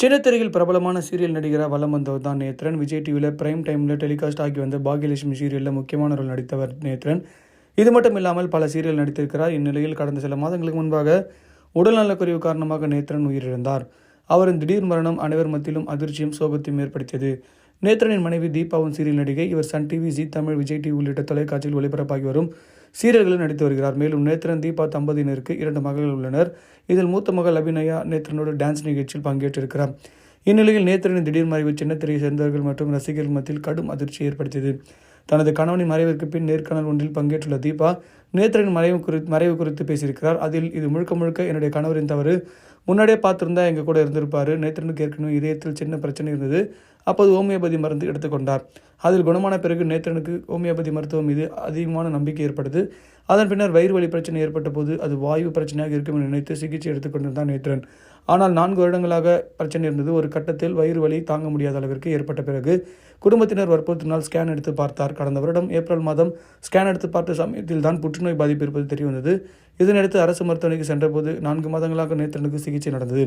சின்னத்திரையில் பிரபலமான சீரியல் நடிகராக வலம் வந்தவர் தான் நேத்ரன். விஜய் டிவியில் பிரைம் டைமில் டெலிகாஸ்ட் ஆகி வந்த பாகியலட்சுமி சீரியலில் முக்கியமான ரோல் நடித்தவர் நேத்ரன். இது மட்டும் இல்லாமல் பல சீரியல் நடித்திருக்கிறார். இந்நிலையில் கடந்த சில மாதங்களுக்கு முன்பாக உடல்நலக்குறைவு காரணமாக நேத்ரன் உயிரிழந்தார். அவரின் திடீர் மரணம் அனைவர் மத்தியிலும் அதிர்ச்சியும் சோகத்தையும் ஏற்படுத்தியது. நேத்ரனின் மனைவி தீபாவும் சீரியல் நடிகை. இவர் Sun TV Zee Tamil Vijay TV உள்ளிட்ட தொலைக்காட்சியில் ஒளிபரப்பாகி வரும் சீரியல்களில் நடித்து வருகிறார். மேலும் நேத்ரன் தீபா தம்பதியினருக்கு இரண்டு மகள்கள் உள்ளனர். இதில் மூத்த மகள் அபிநயா நேத்ரனோடு டான்ஸ் நிகழ்ச்சியில் பங்கேற்றிருக்கிறார். இந்நிலையில் நேத்ரனின் திடீர் மறைவு சின்னத்திரையை சேர்ந்தவர்கள் மற்றும் ரசிகர்கள் மத்தியில் கடும் அதிர்ச்சி ஏற்படுத்தியது. தனது கணவனின் மறைவிற்கு பின் நேர்காணல் ஒன்றில் பங்கேற்றுள்ள தீபா நேத்திரன் மறைவு குறித்து மறைவு குறித்து பேசியிருக்கிறார். அதில் இது முழுக்க முழுக்க என்னுடைய கணவரின் தவறு. முன்னாடியே பார்த்துருந்தா எங்கள் கூட இருந்திருப்பார். நேத்திரனுக்கு ஏற்கனவே இதயத்தில் சின்ன பிரச்சனை இருந்தது. அப்போது ஹோமியோபதி மருந்து எடுத்துக்கொண்டார் அதில் குணமான பிறகு நேத்திரனுக்கு ஹோமியோபதி மருத்துவம் மீது அதிகமான நம்பிக்கை ஏற்பட்டது. அதன் பின்னர் வயிறு வலி பிரச்சனை ஏற்பட்ட போது அது வாயு பிரச்சனையாக இருக்கும் என நினைத்து சிகிச்சை எடுத்துக்கொண்டிருந்தான் நேத்திரன் ஆனால் நான்கு வருடங்களாக பிரச்சனை இருந்தது. ஒரு கட்டத்தில் வயிறு வலி தாங்க முடியாத அளவிற்கு ஏற்பட்ட பிறகு குடும்பத்தினர் வற்புறுத்தினால் ஸ்கேன் எடுத்து பார்த்தார். கடந்த வருடம் ஏப்ரல் மாதம் ஸ்கேன் எடுத்து பார்த்த சமயத்தில் தான் புற்றுநோய் பாதிப்பு இருப்பது தெரிய வந்தது இதனையடுத்து அரசு மருத்துவமனைக்கு சென்றபோது நான்கு மாதங்களாக நேத்திரனுக்கு சிகிச்சை நடந்தது.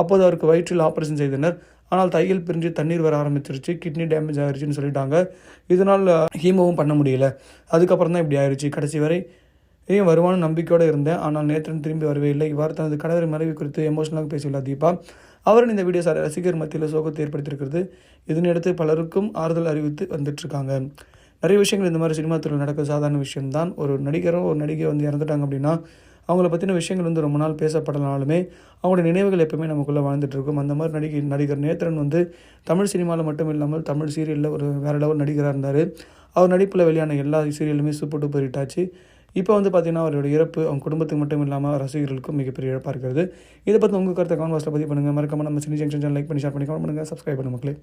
அப்போது அவருக்கு வயிற்றில் ஆபரேஷன் செய்தனர். ஆனால் தையல் பிரிஞ்சு தண்ணீர் வர ஆரம்பிச்சிருச்சு. கிட்னி டேமேஜ் ஆகிருச்சுன்னு சொல்லிட்டாங்க. இதனால் ஹீமோவும் பண்ண முடியல. அதுக்கப்புறம் தான் இப்படி ஆயிடுச்சு கடைசி வரை ஏன் வருமான நம்பிக்கையோடு இருந்தேன். ஆனால் நேத்திரன் திரும்பி வரவே இல்லை. இவ்வாறு தனது கணவர் மறைவு குறித்து எமோஷனலாக பேசியுள்ளார் தீபா அவரின் இந்த வீடியோ சார் ரசிகர் மத்தியில் சோகத்தை ஏற்படுத்தியிருக்கிறது. இதனையடுத்து பலருக்கும் ஆறுதல் அறிவித்து வந்துட்டுருக்காங்க நிறைய விஷயங்கள் இந்த மாதிரி சினிமா துறையில் நடக்க சாதாரண விஷயம்தான். ஒரு நடிகரோ ஒரு நடிகை வந்து இறந்துட்டாங்க அப்படின்னா அவங்கள பற்றின விஷயங்கள் வந்து ரொம்ப நாள் பேசப்படனாலுமே அவங்களோட நினைவுகள் எப்பவுமே நமக்குள்ளே வாழ்ந்துட்டுருக்கும் அந்த மாதிரி நடிகை நடிகர் நேத்திரன் வந்து தமிழ் சினிமாவில் மட்டும் இல்லாமல் தமிழ் சீரியலில் ஒரு வேற லெவல் நடிகராக இருந்தார். அவர் நடிப்பில் வெளியான எல்லா சீரியலுமே சூப்பர் டூப்பர் ஹிட் ஆச்சு. இப்போ வந்து பார்த்தீங்கன்னா அவரோட இறப்பு அவங்க குடும்பத்துக்கு மட்டும் இல்லாமல் ரசிகர்களுக்கும் மிகப்பெரிய இழப்பாக இருக்கிறது. இதை பற்றி உங்கள் கருத்தை கமெண்ட் பதிவு பண்ணுங்கள் மறக்காம நம்ம சினி ஜங்ஷன் லைக் பண்ணி ஷேர் பண்ணி கமெண்ட் பண்ணுங்கள் சப்ஸ்கிரைப் பண்ணுங்க மக்களே.